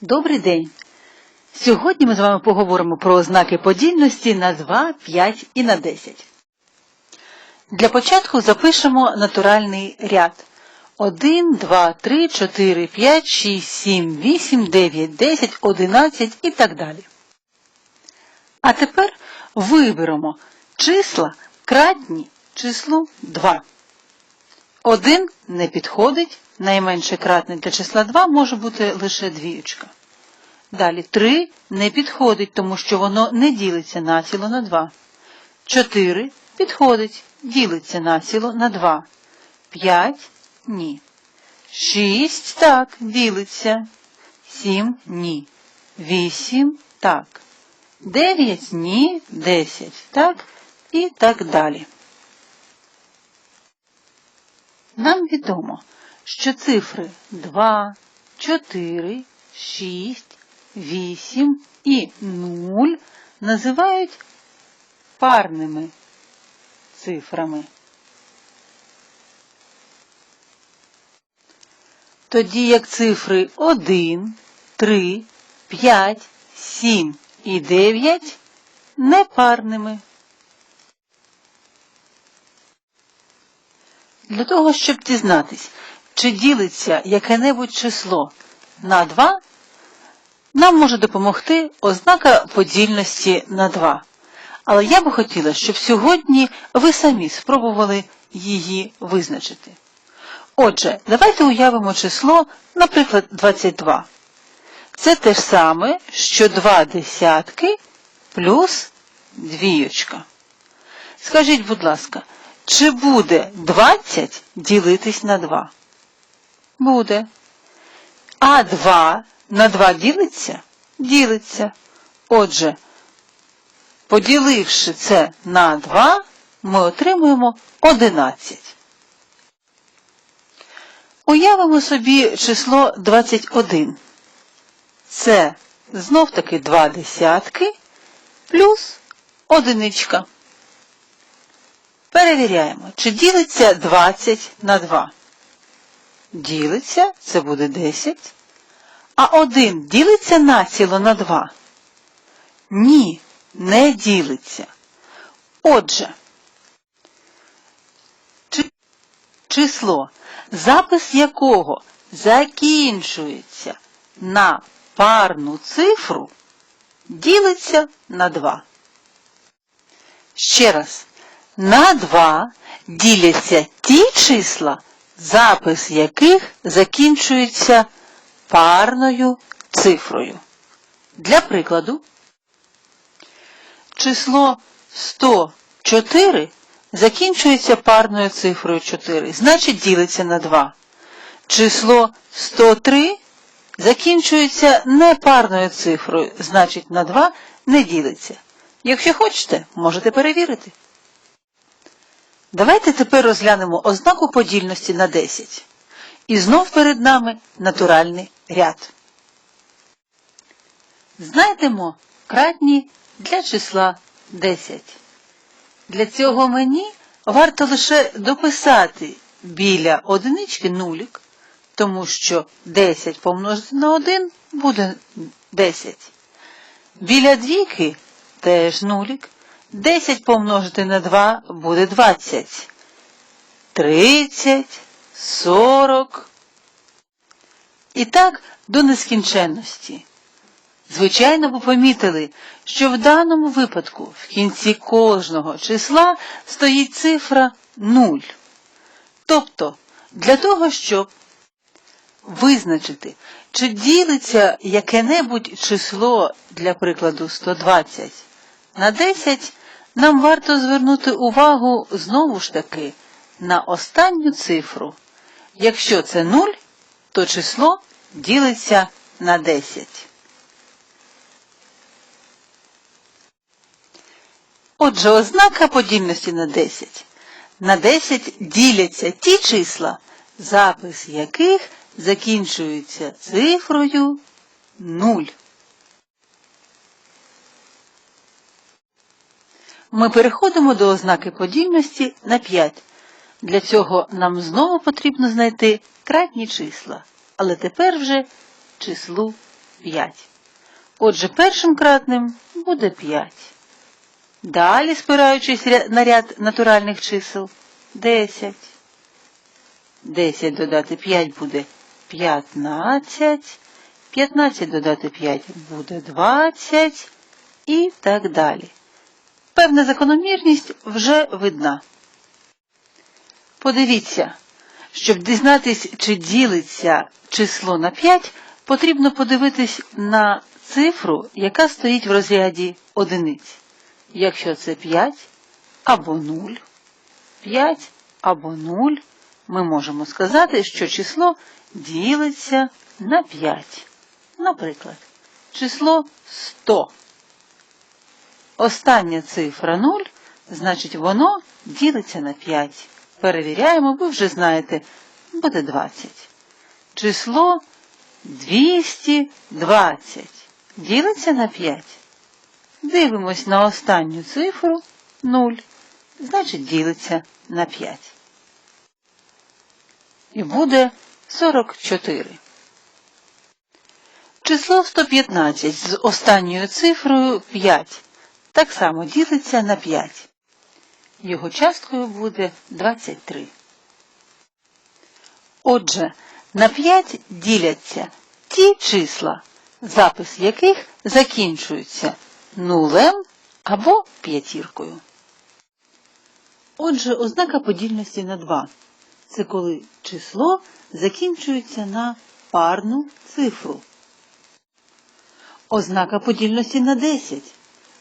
Добрий день! Сьогодні ми з вами поговоримо про ознаки подільності на 2, 5 і на 10. Для початку запишемо натуральний ряд. 1, 2, 3, 4, 5, 6, 7, 8, 9, 10, 11 і так далі. А тепер виберемо числа кратні числу 2. 1 не підходить, найменше кратне для числа 2 може бути лише двіючка. Далі 3 не підходить, тому що воно не ділиться націло на 2. 4 підходить, ділиться націло на 2. 5 ні. 6 так, ділиться. 7 ні. 8 так. 9 ні, 10 так і так далі. Нам відомо, що цифри 2, 4, 6, 8 і 0 називають парними цифрами. Тоді як цифри 1, 3, 5, 7 і 9 непарними. Для того, щоб дізнатись, чи ділиться яке-небудь число на 2, нам може допомогти ознака подільності на 2. Але я би хотіла, щоб сьогодні ви самі спробували її визначити. Отже, давайте уявимо число, наприклад, 22. Це те ж саме, що 2 десятки плюс двіючка. Скажіть, будь ласка, чи буде 20 ділитись на 2? Буде. А 2 на 2 ділиться? Ділиться. Отже, поділивши це на 2, ми отримуємо 11. Уявимо собі число 21. Це знов таки 2 десятки плюс одиничка. Перевіряємо, чи ділиться 20 на 2. Ділиться, це буде 10. А 1 ділиться націло на 2? Ні, не ділиться. Отже, число, запис якого закінчується на парну цифру, ділиться на 2. Ще раз. На 2 діляться ті числа, запис яких закінчується парною цифрою. Для прикладу, число 104 закінчується парною цифрою 4, значить ділиться на 2. Число 103 закінчується непарною цифрою, значить на 2 не ділиться. Якщо хочете, можете перевірити. Давайте тепер розглянемо ознаку подільності на 10. І знов перед нами натуральний ряд. Знайдемо кратні для числа 10. Для цього мені варто лише дописати біля одинички нулік, тому що 10 помножити на 1 буде 10. Біля двійки теж нулік. 10 помножити на 2 буде 20. 30, 40. І так до нескінченності. Звичайно, ви помітили, що в даному випадку в кінці кожного числа стоїть цифра 0. Тобто, для того, щоб визначити, чи ділиться яке-небудь число, для прикладу, 120 на 10, нам варто звернути увагу знову ж таки на останню цифру. Якщо це 0, то число ділиться на 10. Отже, ознака подільності на 10. На 10 діляться ті числа, запис яких закінчується цифрою 0. Ми переходимо до ознаки подільності на 5. Для цього нам знову потрібно знайти кратні числа, але тепер вже числу 5. Отже, першим кратним буде 5. Далі, спираючись на ряд натуральних чисел, 10. 10 додати 5 буде 15. 15 додати 5 буде 20 і так далі. Певна закономірність вже видна. Подивіться, щоб дізнатись, чи ділиться число на 5, потрібно подивитись на цифру, яка стоїть в розряді одиниць. Якщо це 5 або 0, 5 або 0, ми можемо сказати, що число ділиться на 5. Наприклад, число 100. Остання цифра 0, значить воно ділиться на 5. Перевіряємо, ви вже знаєте, буде 20. Число 220 ділиться на 5. Дивимось на останню цифру 0, значить ділиться на 5. І буде 44. Число 115 з останньою цифрою 5 так само ділиться на 5. Його часткою буде 23. Отже, на 5 діляться ті числа, запис яких закінчується нулем або п'ятіркою. Отже, ознака подільності на 2 це коли число закінчується на парну цифру. Ознака подільності на 10,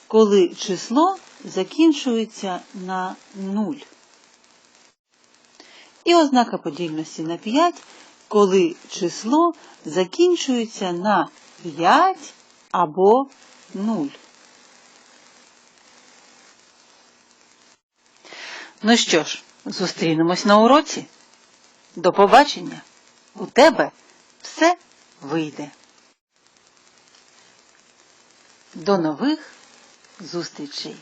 коли число закінчується на 0. І ознака подільності на 5, коли число закінчується на 5 або 0. Ну що ж, зустрінемось на уроці. До побачення. У тебе все вийде. До нових зустрічей!